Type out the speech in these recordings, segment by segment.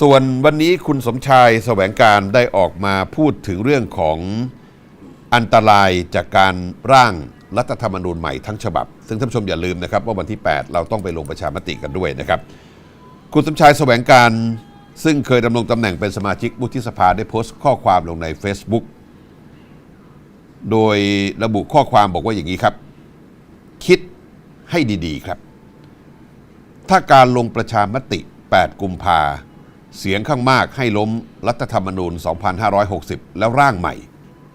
ส่วนวันนี้คุณสมชายแสวงการได้ออกมาพูดถึงเรื่องของอันตรายจากการร่างรัฐธรรมนูญใหม่ทั้งฉบับ ซึ่งท่านผู้ชมอย่าลืมนะครับ ว่าวันที่ 8 เราต้องไปลงประชามติกันด้วยนะครับ คุณสมชายแสวงการซึ่งเคยดำรงตำแหน่งเป็นสมาชิกวุฒิสภาได้โพสต์ข้อความลงใน Facebook โดยระบุข้อความบอกว่าอย่างนี้ครับ คิดให้ดีๆครับ ถ้าการลงประชามติ 8 กุมภา เสียงข้างมากให้ล้มรัฐธรรมนูญ 2560 แล้วร่างใหม่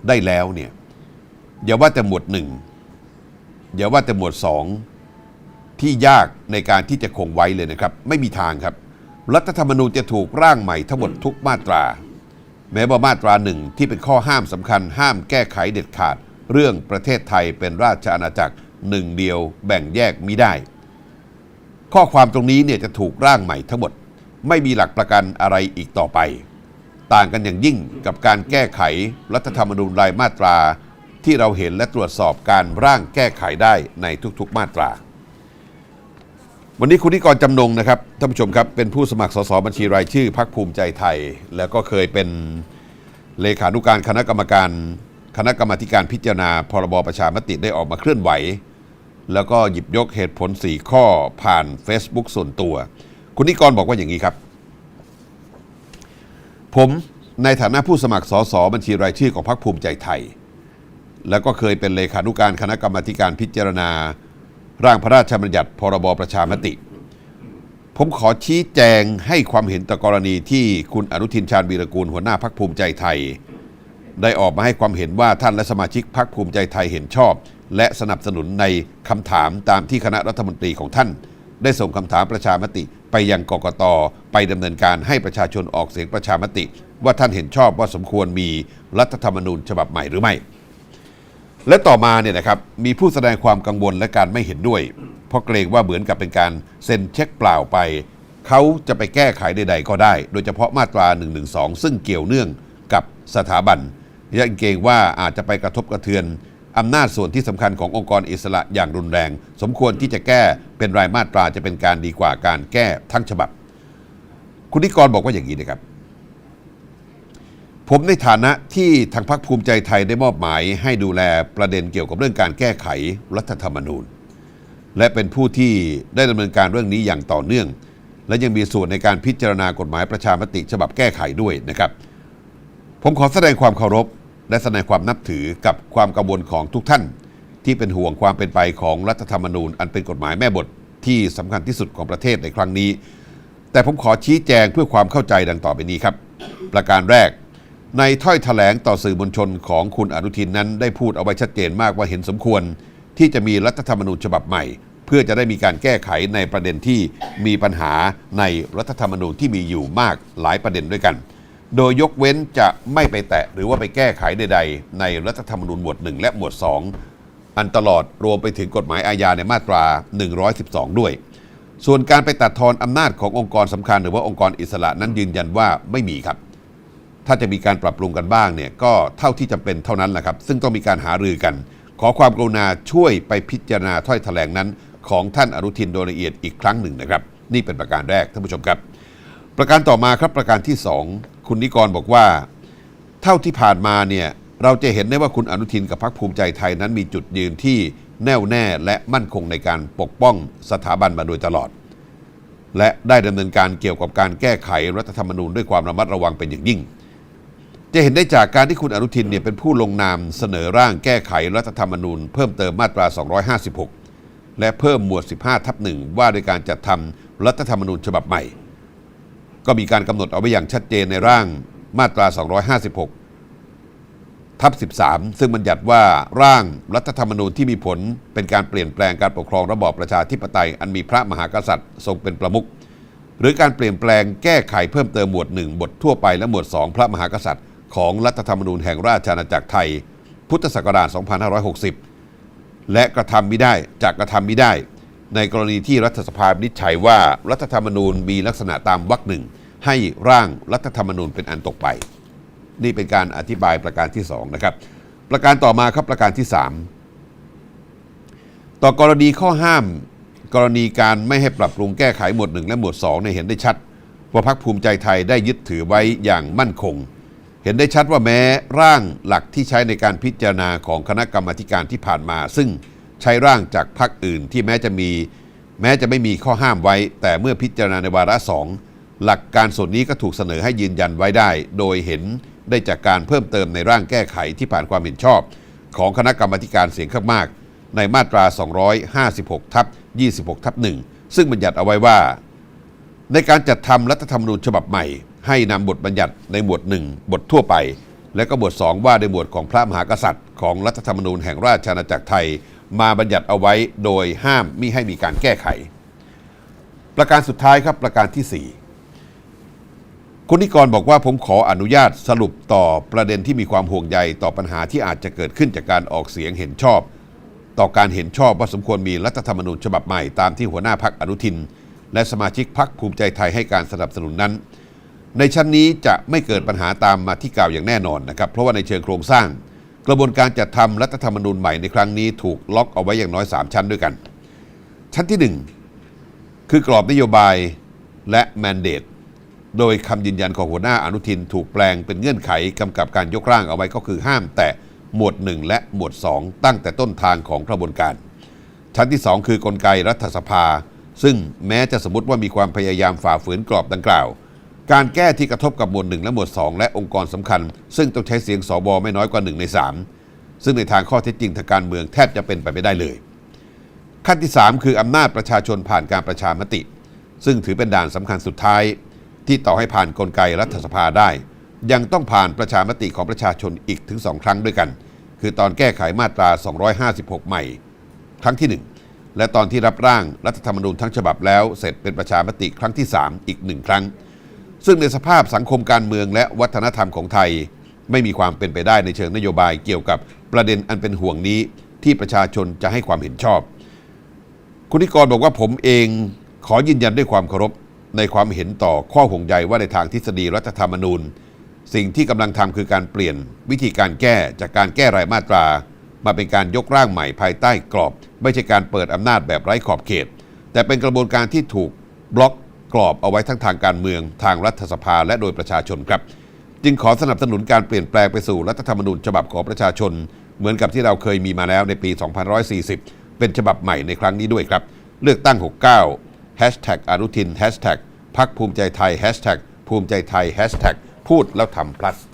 ได้แล้วเนี่ยอย่าว่าแต่หมวดหนึ่งอย่าว่าแต่หมวดสองที่ยากในการที่จะคงไว้เลยนะครับ ไม่มีทางครับ รัฐธรรมนูญจะถูกร่างใหม่ทั้งหมดทุกมาตรา แม้ว่ามาตราหนึ่งที่เป็นข้อห้ามสำคัญ ห้ามแก้ไขเด็ดขาด เรื่องประเทศไทยเป็นราชอาณาจักรหนึ่งเดียวแบ่งแยกมิได้ ข้อความตรงนี้เนี่ยจะถูกร่างใหม่ทั้งหมด ไม่มีหลักประกันอะไรอีกต่อไป ต่างกันอย่างยิ่งกับการแก้ไขรัฐธรรมนูญรายมาตรา ที่เราเห็นและตรวจสอบการร่างแก้ไขได้ในทุกๆมาตรา วันนี้คุณนิกรจำนงนะครับท่านผู้ชมครับเป็นผู้สมัครสสบัญชีรายชื่อพรรคภูมิใจไทย แล้วก็เคยเป็นเลขานุการคณะกรรมการคณะกรรมาธิการพิจารณาพรบประชามติได้ออกมาเคลื่อนไหว แล้วก็หยิบยกเหตุผล 4 ข้อผ่าน Facebook ส่วนตัว คุณนิกรบอกว่าอย่างนี้ครับ ผมในฐานะผู้สมัครสสบัญชีรายชื่อของพรรคภูมิใจไทย แล้วก็เคยเป็นเลขานุการคณะกรรมการพิจารณา ร่างพระราชบัญญัติพรบประชามติ ผมขอชี้แจงให้ความเห็นต่อกรณีที่คุณอนุทินชาญวีรกูลหัวหน้าพรรคภูมิใจไทย ได้ออกมาให้ความเห็นว่าท่านและสมาชิกพรรคภูมิใจไทยเห็นชอบ และสนับสนุนในคำถามตามที่คณะรัฐมนตรีของท่าน ได้ส่งคำถามประชามติไปยังกกตไปดำเนินการให้ประชาชนออกเสียงประชามติ ว่าท่านเห็นชอบว่าสมควรมีรัฐธรรมนูญฉบับใหม่หรือไม่ และต่อมาเนี่ยนะครับมีผู้แสดงความกังวลและการไม่เห็นด้วย เพราะเกรงว่าเหมือนกับเป็นการเซ็นเช็คเปล่าไป เขาจะไปแก้ไขใดๆก็ได้ โดยเฉพาะมาตรา 112 ซึ่งเกี่ยวเนื่องกับสถาบันยังเกรงว่าอาจจะไปกระทบกระเทือน อำนาจส่วนที่สำคัญขององค์กรอิสระอย่างรุนแรง สมควรที่จะแก้เป็นรายมาตราจะเป็นการดีกว่าการแก้ทั้งฉบับ คุณนิกรบอกว่าอย่างนี้นะครับ ผมในฐานะที่ทางพรรคภูมิใจไทยได้มอบหมายให้ดูแลประเด็นเกี่ยวกับเรื่องการแก้ไขรัฐธรรมนูญ และเป็นผู้ที่ได้ดำเนินการเรื่องนี้อย่างต่อเนื่อง และยังมีส่วนในการพิจารณากฎหมายประชามติฉบับแก้ไขด้วยนะครับ ผมขอแสดงความเคารพ และแสดงความนับถือกับความกังวลของทุกท่าน ที่เป็นห่วงความเป็นไปของรัฐธรรมนูญ อันเป็นกฎหมายแม่บทที่สำคัญที่สุดของประเทศในครั้งนี้ แต่ผมขอชี้แจงเพื่อความเข้าใจดังต่อไปนี้ครับ ประการแรก ในถ้อยแถลงต่อสื่อมวลชนของคุณอนุทินนั้นได้พูดเอาไว้ชัดเจนมากว่าเห็นสมควร ที่จะมีรัฐธรรมนูญฉบับใหม่ เพื่อจะได้มีการแก้ไขในประเด็นที่มีปัญหาในรัฐธรรมนูญที่มีอยู่มากหลายประเด็นด้วยกัน โดยยกเว้นจะไม่ไปแตะหรือว่าไปแก้ไขใด ๆ ในรัฐธรรมนูญหมวด 1 และหมวด 2 อันตลอดรวมไปถึงกฎหมายอาญาในมาตรา 112 ด้วย ส่วนการไปตัดทอนอำนาจขององค์กรสำคัญหรือว่าองค์กรอิสระนั้นยืนยันว่าไม่มีครับ ถ้าจะมีการปรับปรุงกันบ้างเนี่ยก็เท่าที่จำเป็นเท่านั้นแหละครับ ซึ่งต้องมีการหารือกัน ขอความกรุณาช่วยไปพิจารณาถ้อยแถลงนั้น ของท่านอนุทินโดยละเอียดอีกครั้งหนึ่งนะครับ นี่เป็นประการแรกท่านผู้ชมครับ ประการต่อมาครับประการที่ 2 คุณนิกรบอกว่า เท่าที่ผ่านมาเนี่ยเราจะเห็นได้ว่าคุณอนุทินกับพรรคภูมิใจไทยนั้นมีจุดยืนที่แน่วแน่และมั่นคงในการปกป้องสถาบันมาโดยตลอด และได้ดำเนินการเกี่ยวกับการแก้ไขรัฐธรรมนูญด้วยความระมัดระวังเป็นอย่างยิ่ง จะเห็นได้จากการที่คุณอนุทินเนี่ยเป็นผู้ลงนามเสนอร่างแก้ไขรัฐธรรมนูญ เพิ่มเติมมาตรา 256 และเพิ่มหมวด 15 ทับหนึ่งว่าด้วยการจัดทำรัฐธรรมนูญฉบับใหม่ ก็มีการกำหนดเอาไว้อย่างชัดเจนในร่างมาตรา 256 ทับ 13 ซึ่งบัญญัติว่าร่างรัฐธรรมนูญที่มีผลเป็นการเปลี่ยนแปลงการปกครองระบอบประชาธิปไตย อันมีพระมหากษัตริย์ ทรงเป็นประมุขหรือการเปลี่ยนแปลงแก้ไขเพิ่มเติมหมวด 1 บททั่วไปและหมวด 2 พระมหากษัตริย์ ของรัฐธรรมนูญแห่งราชอาณาจักรไทย พุทธศักราช 2560 และกระทำมิได้จากกระทำมิได้ ในกรณีที่รัฐสภาวินิจฉัยว่ารัฐธรรมนูญมีลักษณะตามวรรคหนึ่งให้ร่างรัฐธรรมนูญเป็นอันตกไป นี่เป็นการอธิบายประการที่2นะครับประการต่อมาครับประการที่ 3 ต่อกรณีข้อห้าม กรณีการไม่ให้ปรับปรุงแก้ไขหมวด 1 และหมวด2เนี่ยเห็นได้ชัดว่าพรรคภูมิใจไทยได้ยึดถือไว้อย่างมั่นคง เห็นได้ชัดว่าแม้ร่างหลักที่ใช้ในการพิจารณาของคณะกรรมการที่ผ่านมา ซึ่ง ใช้ร่างจากพรรคอื่นที่แม้จะมีแม้จะไม่มีข้อห้ามไว้ แต่เมื่อพิจารณาในวาระสองหลักการส่วนนี้ก็ถูกเสนอให้ยืนยันไว้ได้ โดยเห็นได้จากการเพิ่มเติมในร่างแก้ไขที่ผ่านความเห็นชอบ ของคณะกรรมการเสียงข้างมาก ในมาตรา 256 ทับ 26 ทับ 1 ซึ่งบัญญัติเอาไว้ว่า ในการจัดทำรัฐธรรมนูญฉบับใหม่ ให้นำบทบัญญัติในหมวด 1 บททั่วไป และก็บท 2 ว่าในหมวดของพระมหากษัตริย์ ของรัฐธรรมนูญแห่งราชอาณาจักรไทย มาบัญญัติเอาไว้โดยห้ามมิให้มีการแก้ไข ประการสุดท้ายครับประการที่ 4 คุณนิกรบอกว่าผมขออนุญาตสรุปต่อประเด็นที่มีความห่วงใยต่อปัญหาที่อาจจะเกิดขึ้นจากการออกเสียงเห็นชอบ ต่อการเห็นชอบว่าสมควรมีรัฐธรรมนูญฉบับใหม่ตามที่หัวหน้าพักอนุทิน และสมาชิกพักภูมิใจไทยให้การสนับสนุนนั้น ในชั้นนี้จะไม่เกิดปัญหาตามมาที่กล่าวอย่างแน่นอนนะครับ เพราะว่าในเชิงโครงสร้าง กระบวนการจัดทำรัฐธรรมนูญใหม่ในครั้งนี้ถูกล็อกเอาไว้อย่างน้อย 3 ชั้นด้วยกัน ชั้นที่ 1 คือกรอบนโยบายและแมนเดตโดยคำยืนยันของหัวหน้าอนุทินถูกแปลงเป็นเงื่อนไขกำกับการยกร่างเอาไว้ก็คือห้ามแตะหมวด 1 และหมวด 2 ตั้งแต่ต้นทางของกระบวนการ ชั้นที่ 2 คือกลไกรัฐสภา ซึ่งแม้จะสมมติว่ามีความพยายามฝ่าฝืนกรอบดังกล่าว การแก้ที่กระทบกับหมวด1และหมวด2และองค์กรสำคัญ ซึ่งต้องใช้เสียงสวไม่น้อยกว่า 1 ใน 3 ซึ่งในทางข้อเท็จจริงทางการเมืองแทบจะเป็นไปไม่ได้เลย ขั้นที่ 3 คืออำนาจประชาชนผ่านการประชามติ ซึ่งถือเป็นด่านสำคัญสุดท้าย ที่ต่อให้ผ่านกลไกรัฐสภาได้ ยังต้องผ่านประชามติของประชาชนอีกถึง 2 ครั้งด้วยกัน คือตอนแก้ไขมาตรา 256 ใหม่ ครั้งที่ 1 และตอนที่รับร่างรัฐธรรมนูญทั้งฉบับแล้วเสร็จเป็นประชามติครั้งที่ 3 อีกหนึ่งครั้ง ซึ่งในสภาพสังคมการเมืองและวัฒนธรรมของไทย ไม่มีความเป็นไปได้ในเชิงนโยบายเกี่ยวกับประเด็นอันเป็นห่วงนี้ที่ประชาชนจะให้ความเห็นชอบ คุณนิกรบอกว่าผมเองขอยืนยันด้วยความเคารพในความเห็นต่อข้อห่วงใยว่าในทางทฤษฎีรัฐธรรมนูญ สิ่งที่กำลังทำคือการเปลี่ยนวิธีการแก้จากการแก้รายมาตรา มาเป็นการยกร่างใหม่ภายใต้กรอบ ไม่ใช่การเปิดอำนาจแบบไร้ขอบเขต แต่เป็นกระบวนการที่ถูกบล็อก กรอบเอาไว้ทั้งทางการเมืองทางรัฐสภาและโดยประชาชนครับ จึงขอสนับสนุนการเปลี่ยนแปลงไปสู่รัฐธรรมนูญฉบับของประชาชน เหมือนกับที่เราเคยมีมาแล้วในปี 2,140 เป็นฉบับใหม่ในครั้งนี้ด้วยครับ เลือกตั้ง 69 Hashtag อนุทิน Hashtag พักภูมิใจไทย Hashtag ภูมิใจไทย Hashtag พูดแล้วทำ plus